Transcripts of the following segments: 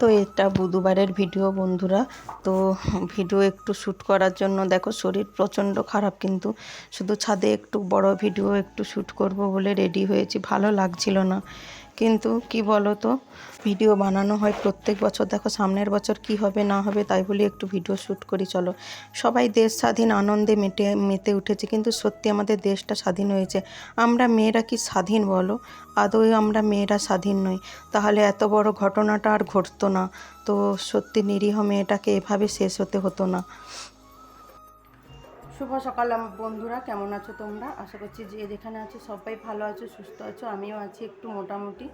তো এটা বুধবারের ভিডিও বন্ধুরা। তো ভিডিও একটু শ্যুট করার জন্য দেখো শরীর প্রচণ্ড খারাপ কিন্তু শুধু ছাদে একটু বড় ভিডিও একটু শ্যুট করব বলে রেডি হয়েছি, ভালো লাগছিল না। কিন্তু কি বলো তো ভিডিও বানানো হয় প্রত্যেক বছর। দেখো সামনের বছর কি হবে, না হবে, তাই বলে একটু ভিডিও শ্যুট করি, চলো। সবাই দেশ স্বাধীন আনন্দে মেটে, মেতে উঠেছে, কিন্তু সত্যি আমাদের দেশটা স্বাধীন হয়েছে। আমরা মেয়েরা কি স্বাধীন বলো? আদৌ আমরা মেয়েরা স্বাধীন নই। তাহলে এত বড় ঘটনাটা আর ঘটতো না। তো সত্যি নিরীহ মেয়েটাকে এভাবে শেষ হতে হতো না। শুভ সকাল আমার বন্ধুরা, কেমন আছো তোমরা? আশা করছি যে যেখানে আছো সবাই ভালো আছো, সুস্থ আছো, আমিও আছি একটু মোটামুটি।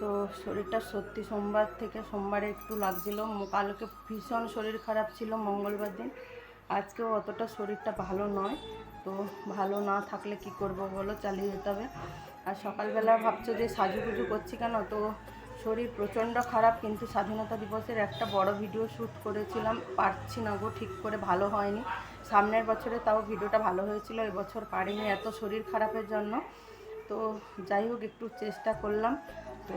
তো শরীরটা সত্যি সোমবার থেকে সোমবারে একটু লাগছিল। কালকে ভীষণ শরীর খারাপ ছিল মঙ্গলবার দিন। আজকেও অতটা শরীরটা ভালো নয়। তো ভালো না থাকলে কি করব বলো? চালিয়ে যেতে হবে। আর সকালবেলা ভাবছ যে সাজুগুজু করছি কেন? তো শরীর প্রচণ্ড খারাপ, কিন্তু স্বাধীনতা দিবসের একটা বড় ভিডিও শ্যুট করেছিলাম। পারছি না গো, ঠিক করে ভালো হয়নি। সামনের বছরে তাও ভিডিওটা ভালো হয়েছিল, এবছর পারিনি এত শরীর খারাপের জন্য। তো যাই হোক, একটু চেষ্টা করলাম। তো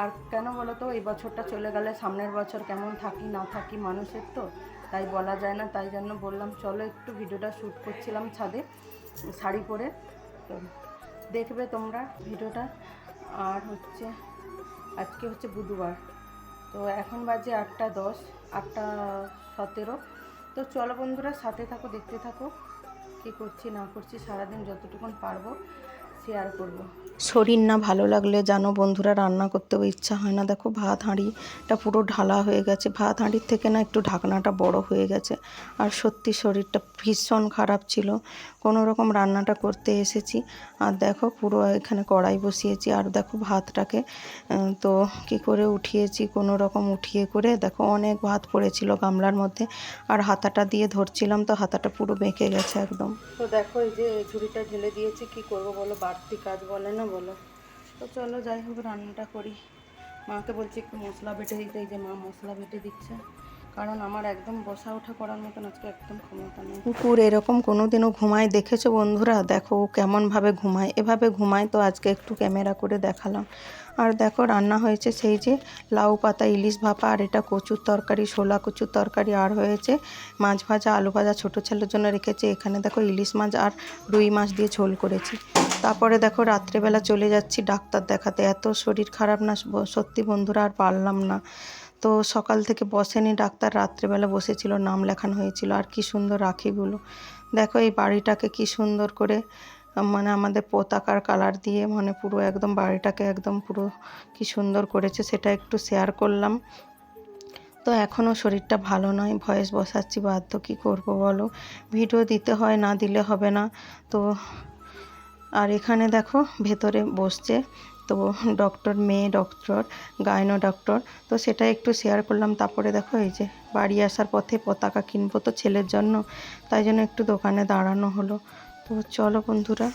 আর কেন বলো তো এই বছরটা চলে গেলে সামনের বছর কেমন থাকি, না থাকি মানুষের তো, তাই বলা যায় না। তাই জন্য বললাম, চলো একটু ভিডিওটা শ্যুট করছিলাম ছাদে, শাড়ি পরে। তো দেখবে তোমরা ভিডিওটা। আর হচ্ছে, আজকে হচ্ছে বুধবার। তো এখন বাজে আটটা দশ, আটটা সতেরো। তো চলো বন্ধুরা সাথে থাকো দেখতে থাকো কী করছি না করছি সারাদিন যতটুকুন পারব। শেয়ার করব? শরীর না ভালো লাগলে জানো বন্ধুরা রান্না করতেও ইচ্ছা হয় না। দেখো ভাত হাঁড়িটা পুরো ঢালা হয়ে গেছে। ভাত হাঁড়ির থেকে না একটু ঢাকনাটা বড় হয়ে গেছে। আর সত্যি শরীরটা ভীষণ খারাপ ছিল। কোনো রকম রান্নাটা করতে এসেছি। আর দেখো পুরো এখানে কড়াই বসিয়েছি। আর দেখো ভাতটাকে তো কি করে উঠিয়েছি কোনো রকম উঠিয়ে করে। দেখো অনেক ভাত পড়েছিল গামলার মধ্যে। আর হাতাটা দিয়ে ধরছিলাম তো হাতাটা পুরো বেঁকে গেছে একদম। তো দেখো এই যে ঝুড়িটা ঢেলে দিয়েছি কি করব বলো? বাড়তি কাজ বলে না বলো। তো চলো যাই হোক, রান্নাটা করি। মাকে বলছি একটু মশলা বেটে দিতে যে মা মশলা বেটে দিচ্ছে। কারণ আমার একদম বসা ওঠা করার মতন আজকে একদম ক্ষমতা নেই। কুকুর, এরকম কোনো দিনও ঘুমায়, দেখেছ বন্ধুরা? দেখো, ও কেমনভাবে ঘুমায়। এভাবে ঘুমায় তো আজকে একটু ক্যামেরা করে দেখালাম। আর দেখো, রান্না হয়েছে সেই যে লাউ পাতা, ইলিশ ভাপা, আর এটা কচুর তরকারি শোলা কচুর তরকারি আর হয়েছে মাছ ভাজা, আলু ভাজা ছোটো ছেলের জন্য রেখেছে। এখানে দেখো ইলিশ মাছ আর রুই মাছ দিয়ে ঝোল করেছি। তারপরে দেখো রাত্রেবেলা চলে যাচ্ছি ডাক্তার দেখাতে। এত শরীর খারাপ না সত্যি বন্ধুরা আর পারলাম না। তো সকাল থেকে বসেনি ডাক্তার রাত্রেবেলা বসেছিল, নাম লেখানো হয়েছিল। আর কি সুন্দর রাখিগুলো দেখো এই বাড়িটাকে কি সুন্দর করে মানে আমাদের পতাকার কালার দিয়ে মানে পুরো একদম বাড়িটাকে একদম পুরো কি সুন্দর করেছে, সেটা একটু শেয়ার করলাম। তো এখনও শরীরটা ভালো নয়, ভয়েস বসাচ্ছি, বাধ্য কী করব বলো? ভিডিও দিতে হয়, না দিলে হবে না। তো আর এখানে দেখো ভেতরে বসছে তো ডক্টর, মেয়ে ডক্টর গায়নো ডক্টর। তো সেটা একটু শেয়ার করলাম, তারপরে দেখো এই যে বাড়ি আসার পথে পতাকা কিনবো তো ছেলের জন্য, তাই জন্য একটু দোকানে দাঁড়ানো হলো। তো চলো বন্ধুরা।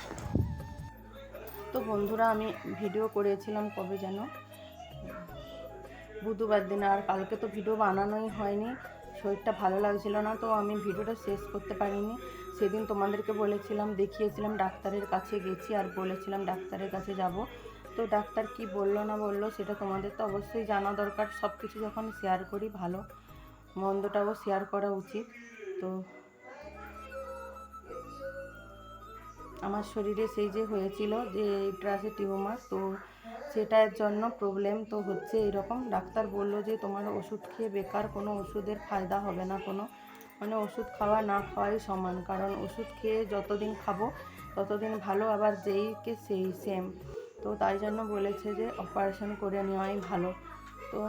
তো বন্ধুরা, আমি ভিডিও করেছিলাম কবে যেন? বুধবার দিন, আর কালকে তো ভিডিও বানানোই হয়নি। শরীরটা ভালো লাগছিল না, তো আমি ভিডিওটা শেষ করতে পারিনি। সেদিন তোমাদেরকে বলেছিলাম, দেখিয়েছিলাম, ডাক্তারের কাছে গেছি আর বলেছিলাম, ডাক্তারের কাছে যাব। তো ডাক্তার কি বলল না বলল, সেটা তোমাদের তো অবশ্যই জানা দরকার। সব কিছু যখন শেয়ার করি, ভালো মন্দটাও শেয়ার করা উচিত। তো আমার শরীরে সেই যে হয়েছিল যে ইউট্রাসে টিউমার, তো সেটার জন্য প্রবলেম তো হচ্ছে এরকম। ডাক্তার বলল যে, তোমার ওষুধ খেয়ে বেকার, কোনো ওষুধের ফায়দা হবে না, কোনো মানে ওষুধ খাওয়া না খাওয়াই সমান। কারণ ওষুধ খেয়ে যতদিন খাব, ততদিন ভালো, আবার যেইকে সেই সেম তো তাই জন্য বলেছে যে অপারেশন করে নেওয়াই ভালো। তো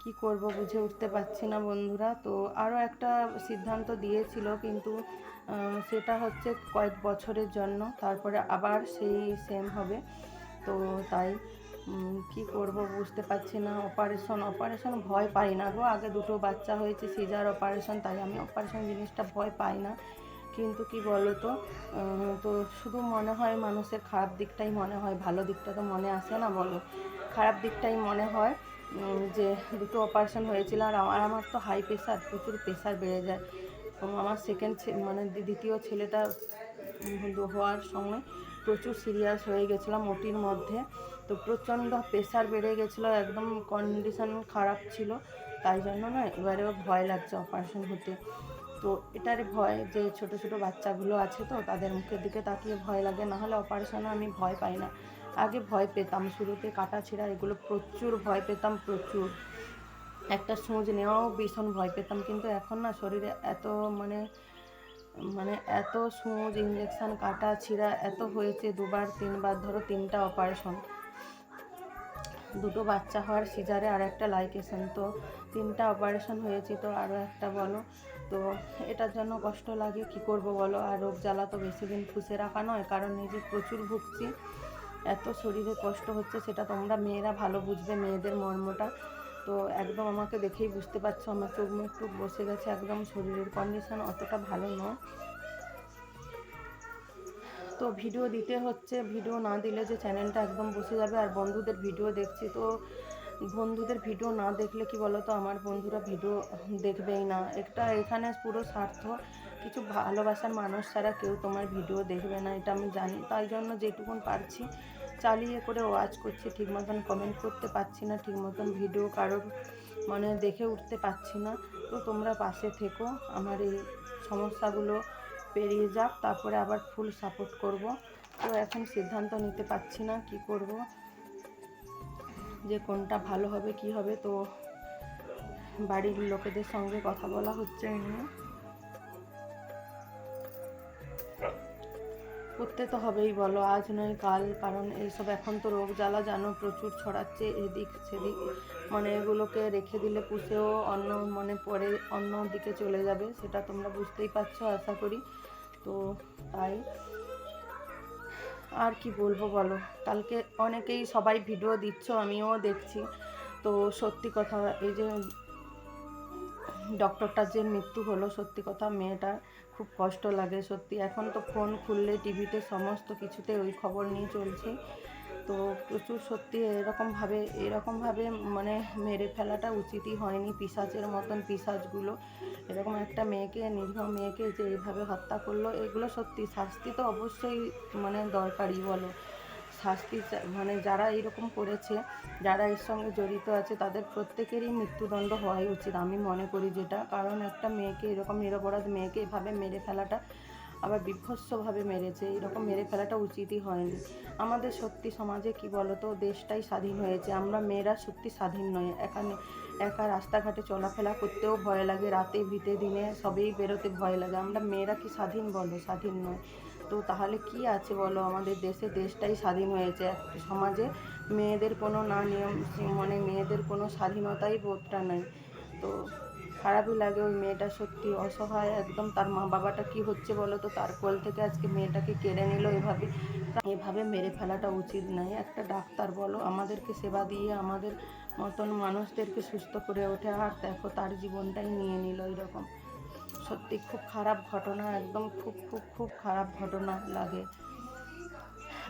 কি করব বুঝে উঠতে পারছি না বন্ধুরা। তো আরও একটা সিদ্ধান্ত দিয়েছিল, কিন্তু সেটা হচ্ছে কয়েক বছরের জন্য, তারপরে আবার সেই সেম হবে। তো তাই কি করব বুঝতে পারছি না। অপারেশন অপারেশন ভয় পাই না গো। আগে দুটো বাচ্চা হয়েছে সিজার অপারেশন তাই আমি অপারেশন জিনিসটা ভয় পাই না। কিন্তু কি বলো তো তো শুধু মনে হয় মানুষের খারাপ দিকটাই মনে হয়, ভালো দিকটা তো মনে আসে না বলো। খারাপ দিকটাই মনে হয় যে দুটো অপারেশন হয়েছিল আর আমার আমার তো হাই প্রেশার প্রচুর প্রেশার বেড়ে যায়। এবং আমার সেকেন্ড মানে দ্বিতীয় ছেলেটা হওয়ার সময় প্রচুর সিরিয়াস হয়ে গেছিলাম ওটির মধ্যে। তো প্রচণ্ড প্রেশার বেড়ে গেছিল, একদম কন্ডিশন খারাপ ছিল। তাই জন্য না এবারে ভয় লাগছে অপারেশন হতে। তো এটার ভয় যে ছোট ছোট বাচ্চাগুলো আছে তো তাদের মুখের দিকে তাকিয়ে ভয় লাগে, নাহলে অপারেশনে আমি ভয় পাই না। আগে ভয় পেতাম, শুরুতে কাটা ছিঁড়া এগুলো প্রচুর ভয় পেতাম, প্রচুর। একটা সূঁচ নেওয়াও ভীষণ ভয় পেতাম, কিন্তু এখন না শরীরে এত মানে মানে এত সূঁচ ইঞ্জেকশান কাটা ছিঁড়া, এত হয়েছে দুবার, তিনবার, ধরো তিনটা অপারেশন দুটো বাচ্চা হওয়ার সিজারে আর একটা লাইকেশন তো তিনটা অপারেশন হয়েছে তো আরও একটা বলো। তো এটার জন্য কষ্ট লাগে, কি করব বলো? আর রোগ জ্বালা তো বেশি দিন পুষে রাখা নয়, কারণ নিজে প্রচুর ভুগছি, এত শরীরে কষ্ট হচ্ছে, সেটা তোমরা মেয়েরা ভালো বুঝবে, মেয়েদের মর্মটা। তো একদম আমাকে দেখেই বুঝতে পারছ, আমার চোখ মুখ টুক বসে গেছে, একদম শরীরের কন্ডিশন অতটা ভালো নয়। তো ভিডিও দিতে হচ্ছে ভিডিও না দিলে যে চ্যানেলটা একদম বসে যাবে, আর বন্ধুদের ভিডিও দেখছি, তো বন্ধুদের ভিডিও না দেখলে কি বলো তো আমার বন্ধুরা ভিডিও দেখবেই না। একটা এখানে পুরো স্বার্থ, কিছু ভালোবাসার মানুষ ছাড়া কেউ তোমার ভিডিও দেখবে না, এটা আমি জানি। তাই জন্য যেটুকুন পারছি চালিয়ে করে ওয়াচ করছি, ঠিক মতন কমেন্ট করতে পারছি না, ঠিক মতন ভিডিও কারোর মানে দেখে উঠতে পারছি না। তো তোমরা পাশে থেকো, আমার এই সমস্যাগুলো পেরিয়ে যাক, তারপরে আবার ফুল সাপোর্ট করব। তো এখন সিদ্ধান্ত নিতে পারছি না কি করব, যে কোনটা ভালো হবে, কি হবে, তো বাড়ির লোকেদের সঙ্গে কথা বলা হচ্ছে এই করতে তো হবেই, বলো। আজ নয়, কাল। কারণ এইসব এখন তো রোগ জ্বালা জানো, প্রচুর ছড়াচ্ছে এদিক সেদিক। মানে এগুলোকে রেখে দিলে পুষেও অন্য মানে পরে অন্য দিকে চলে যাবে, সেটা তোমরা বুঝতেই পারছ, আশা করি। তো তাই। আর কি বলব, বলো। কালকে অনেকেই সবাই ভিডিও দিচ্ছ, আমিও দেখছি। তো সত্যি কথা, এই যে ডক্টরটার যে মৃত্যু হলো, সত্যি কথা মেয়েটার খুব কষ্ট লাগে সত্যি। এখন তো ফোন খুললে, টিভিতে সমস্ত কিছুতে ওই খবর নিয়ে চলছে। তো প্রচুর সত্যি এরকমভাবে এরকমভাবে মানে মেরে ফেলাটা উচিতই হয়নি। পিসাচের মতন পিসাচগুলো, এরকম একটা মেয়েকে নিরীহ মেয়েকে যে এইভাবে হত্যা করল, এগুলো সত্যি শাস্তি তো অবশ্যই মানে দরকারই বলো। শাস্তি মানে যারা এরকম করেছে, যারা এর সঙ্গে জড়িত আছে, তাদের প্রত্যেকেরই মৃত্যুদণ্ড হওয়াই উচিত। আমি মনে করি যেটা। কারণ একটা মেয়েকে, এরকম নিরপরাধ মেয়েকে এভাবে মেরে ফেলাটা আবার বিভৎসভাবে মেরেছে। এরকম মেরে ফেলাটা উচিতই হয়নি। আমাদের সত্যি সমাজে কি বলতো, দেশটাই স্বাধীন হয়েছে। আমরা মেয়েরা সত্যি স্বাধীন নয়। এখানে একা রাস্তাঘাটে চলাফেরা করতেও ভয় লাগে। রাতে, ভিতে, দিনে সবেই বেরোতে ভয় লাগে। আমরা মেয়েরা কি স্বাধীন বলো? স্বাধীন নয়। তো তাহলে কি আছে বলো? আমাদের দেশে দেশটাই স্বাধীন হয়েছে। সমাজে মেয়েদের কোনো না নিয়ম মানে মেয়েদের কোনো স্বাধীনতাই বোধটা নেই। তো খারাপই লাগে ওই মেয়েটা সত্যি অসহায়, একদম তার মা বাবাটা কি হচ্ছে বলো তো? তার কোল থেকে আজকে মেয়েটাকে কেড়ে নিল এভাবে। এভাবে মেরে ফেলাটা উচিত নয়। একটা ডাক্তার বলো, আমাদেরকে সেবা দিয়ে আমাদের মতন মানুষদেরকে সুস্থ করে ওঠে। আর দেখো তার জীবনটাই নিয়ে নিল এরকম সত্যি খুব খারাপ ঘটনা, একদম খুব খুব খুব খারাপ ঘটনা লাগে।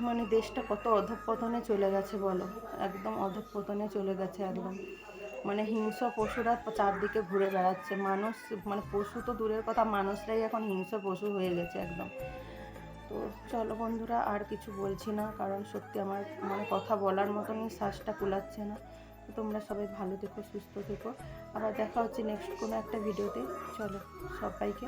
মানে দেশটা কত অধঃপতনে চলে গেছে বলো? একদম অধঃপতনে চলে গেছে একদম। মানে হিংস্র পশুরা চারদিকে ঘুরে বেড়াচ্ছে। মানুষ মানে পশু তো দূরের কথা, মানুষরাই এখন হিংস্র পশু হয়ে গেছে একদম। তো চলো বন্ধুরা, আর কিছু বলছি না, কারণ সত্যি আমার মানে কথা বলার মতনই শ্বাসটা কুলাচ্ছে না। তোমরা সবাই ভালো থেকো, সুস্থ থেকো। আবার দেখা হচ্ছে নেক্সট কোনো একটা ভিডিওতে চলো, সবাইকে